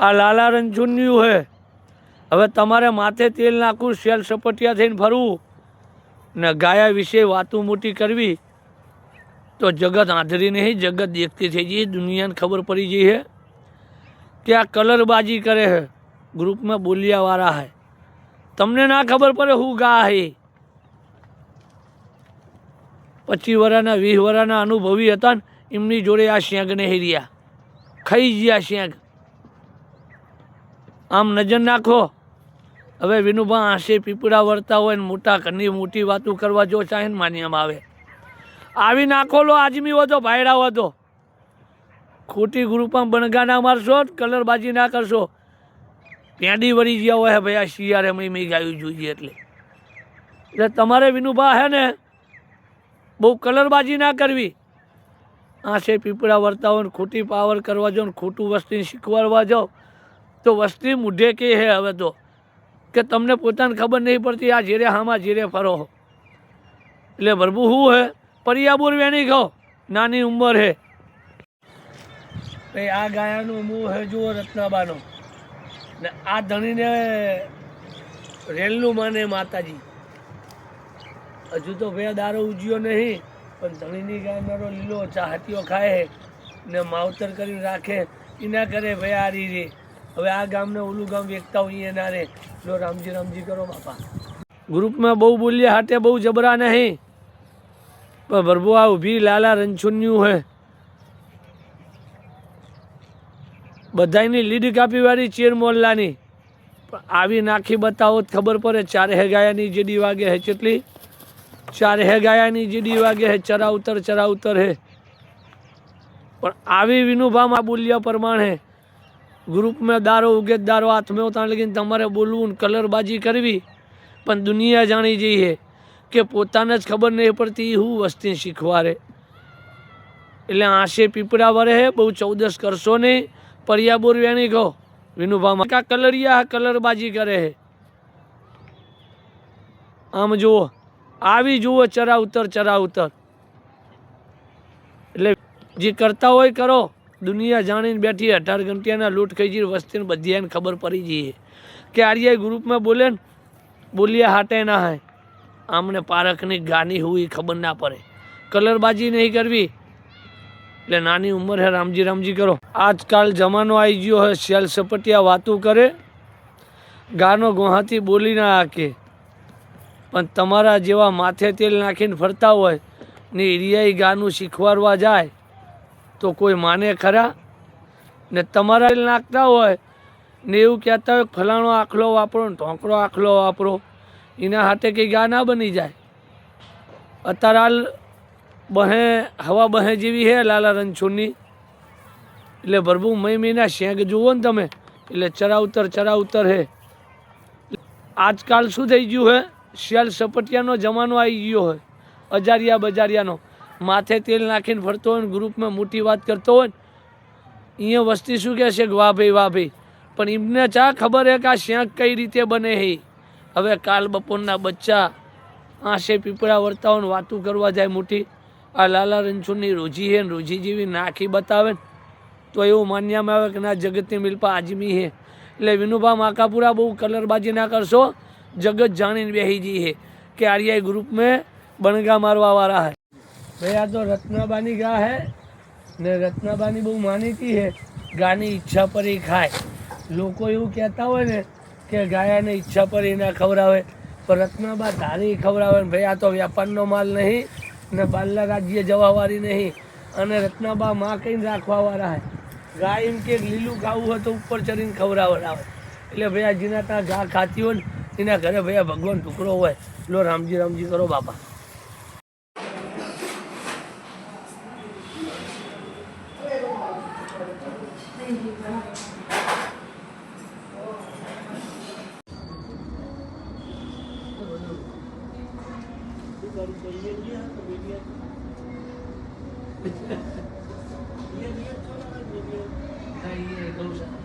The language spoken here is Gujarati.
આ લાલા રંજુન્યું હે. હવે તમારે માથે તેલ નાખવું શેલ સપટિયા થઈને ફરવું ને ગાયા વિશે વાતું મોટી કરવી. તો જગત આંધરી નહીં, જગત દેખતી થઈ જઈએ, દુનિયાને ખબર પડી જઈ હે. કે આ કલરબાજી કરે હે, ગ્રુપમાં બોલિયાવાળા હે. તમને ના ખબર પડે હું ગા હે. પચીસ વર્ષના વીસ વર્ષના અનુભવી હતા ને, એમની જોડે આ શેંગને હેર્યા ખાઈ ગયા શેંગ. આમ નજર નાખો. હવે વિનુભા આંસે પીપળા વળતા હોય ને મોટા ઘરની મોટી વાતો કરવા જો ચાહે ને માન્યમાં આવે. આવી નાખો લો આજમી વધો ભાયડા વધો ખોટી ગ્રુપમાં બણગાના મારશો કલરબાજી ના કરશો. પેંડી વળી ગયા હોય ભાઈ, આ શિયાળે મેં મેં ગાયું જોઈએ એટલે. એટલે તમારે વિનુભા હે ને બહુ કલરબાજી ના કરવી. આંસે પીપળા વર્તાવો ને ખોટી પાવર કરવા જાઓ ને ખોટું વસ્તીને શીખવાડવા જાઓ. તો વસ્તી મૂઢે કે હે હવે તો? કે તમને પોતાને ખબર નહીં પડતી આ જીરે હામાં જીરે ફરો એટલે ભરબુ શું હે? પરિયાબુર વેણી કહો નાની ઉંમર હે. ભાઈ, આ ગાયાનું મું હે, જુઓ રત્નાબાનો. ને આ ધણીને રેલનું માને માતાજી. હજુ તો ભાઈ દારો ઉજ્યો નહીં, પણ ધણીની ગાયનારો લીલો ચાહતીઓ ખાય ને માવતર કરી રાખે. એના કરે ભાઈ આ રીરી હવે આ ગામને ઓલું ગામ વેચતા હોઈએ ના રે લો રામજી રામજી કરો બાપા. ગ્રુપમાં બહુ બોલ્યા હાટે બહુ જબરા નહીં. પણ ભરભુ આ ઊભી લાલા રણછુન્યું હે બધાની લીડ કાપીવાળી ચેર મોલ્લાની. આવી નાખી બતાવો ખબર પડે ચાર હે ગાયાની જેડી વાગે હે ચેટલી. ચાર હે ગાયાની જેડી વાગે હે ચરાઉતર ચરાઉતર હે. પણ આવી વિનુભામાં બોલ્યા પ્રમાણે ગ્રુપમાં દારો ઉગે દારો, હાથમાં ત્યાં લગીને તમારે બોલવું કલરબાજી કરવી. પણ દુનિયા જાણી જઈએ કે પોતાને જ ખબર નહીં પડતી હું વસ્તી શીખવાડે એટલે આંશે પીપળા વરે હે, બહુ ચૌદસ કરશો નહીં. પરિયા વેણી કહો. વિનુભામાં કા કલરિયા કલરબાજી કરે હે. આમ જુઓ, આવી જુઓ ચરા ઉતર ચરા ઉતર. એટલે જે કરતા હોય કરો. દુનિયા જાણીને બેઠી અઢાર ઘંટિયાના લૂંટ ખાઈ જઈ વસ્તીને બધી ખબર પડી જઈએ. કે આર્યા ગ્રુપમાં બોલે ને, બોલ્યા હાટે ના હાય. આમને પારખની ગાની હોય એ ખબર ના પડે. કલરબાજી નહીં કરવી. એટલે નાની ઉંમર હે, રામજી રામજી કરો. આજકાલ જમાનો આવી ગયો હે, શેલ સપટિયા વાતું કરે. ગાનો ગોહાથી બોલી ના હાકે. પણ તમારા જેવા માથે તેલ નાખીને ફરતા હોય ને એરિયાઈ ગાનું શીખવાડવા જાય તો કોઈ માને ખરા? ને તમારા નાખતા હોય ને એવું કહેતા હોય ફલાણો આખલો વાપરો ને ઢોંકરો આખલો વાપરો, એના હાથે કંઈ ગા ના બની જાય? અત્યારે હાલ બહે, હવા બહે જેવી હે લાલા રણછોડની. એટલે ભરભું મય મહિના શેંગ જુઓ ને તમે, એટલે ચરાઉતર ચરાઉતર હે. આજકાલ શું થઈ ગયું હે? શિયાળ સપટિયાનો જમાનો આવી ગયો હોય અજારિયા બજારિયાનો. માથે તેલ નાખીને ફરતો હોય ને ગ્રુપમાં મોટી વાત કરતો હોય ને અહીંયા વસ્તી શું કહે છે કે વાહ ભાઈ વાહ ભાઈ. પણ એમને ચા ખબર હે કે આ શેંક કઈ રીતે બને હે? હવે કાલ બપોરના બચ્ચા આંશે પીપળા વર્તાઓને વાતું કરવા જાય મોટી. આ લાલા રણછોડની રોજી હે ને રોજી જેવી નાખી બતાવે તો એવું માન્યામાં આવે કે ના, જગતની મિલપા આજમી હે. એટલે વિનુભા માકાપુરા બહુ કલરબાજી ના કરશો, જગત જાણીને બેહી જઈએ કે આર્યાય ગ્રુપ મેં બણગા મારવા વાળા હે. ભાઈ, આ તો રત્નાબાની ગા હે ને રત્નાબાની બહુ માનીતી હે. ગાની ઈચ્છા પર એ ખાય. લોકો એવું કહેતા હોય ને કે ગાયાને ઈચ્છા પર એ ના ખવડાવે. પણ રત્નાબા તારી ખવડાવે ને ભાઈ, આ તો વ્યાપારનો માલ નહીં ને બાલ્લા રાજ્ય જવાવાળી નહીં. અને રત્નાબા માં કહીને રાખવાવાળા હે. ગાય એમ કે લીલું ખાવું હોય તો ઉપર ચડીને ખવડાવડાવે. એટલે ભાઈ, આ જેના ત્યાં ગા ખાતી હોય ને, એના ઘરે ભાઈ ભગવાન ટુકડો હોય. લો રામજી રામજી કરો બાપા. No, no, no. Y con el que viene, viene, viene. Y el que viene, toda la vez viene. Ahí, eh, Gonzalo.